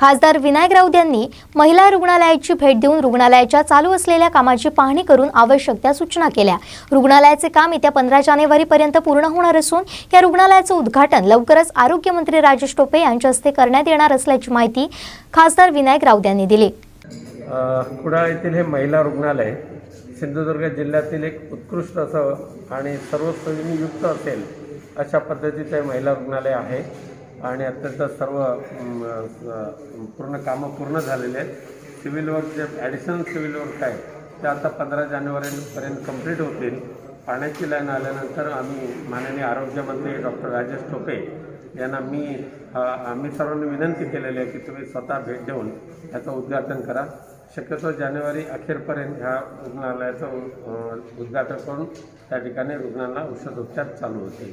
खासदार विनायक राऊत यांनी महिला रुग्णालयाची भेट देऊन रुग्णालयाच्या चालू असलेल्या कामाची पाहणी करून आवश्यक त्या सूचना केल्या. रुग्णालयाचे काम येत्या पंधरा जानेवारीपर्यंत पूर्ण होणार असून या रुग्णालयाचं उद्घाटन लवकरच आरोग्यमंत्री राजेश टोपे यांच्या हस्ते करण्यात येणार असल्याची माहिती खासदार विनायक राऊत यांनी दिली. कुडाळ येथील हे महिला रुग्णालय सिंधुदुर्ग जिल्ह्यातील एक उत्कृष्ट असं आणि सर्व असेल अशा पद्धतीचं हे महिला रुग्णालय आहे. आणि अत्यंत सर्व पूर्ण कामं पूर्ण झालेले आहेत. सिव्हिल वर्क जे ॲडिशनल सिव्हिल वर्क आहे ते आता पंधरा जानेवारीपर्यंत कंप्लीट होतील. पाण्याची लाईन आल्यानंतर आम्ही माननीय आरोग्यमंत्री डॉक्टर राजेश टोपे यांना मी आम्ही सर्वांनी विनंती केलेली आहे की तुम्ही स्वतः भेट देऊन याचं उद्घाटन करा. शक्यतो जानेवारी अखेरपर्यंत ह्या रुग्णालयाचं उद्घाटन करून त्या ठिकाणी रुग्णांना औषधोपचार चालू होतील.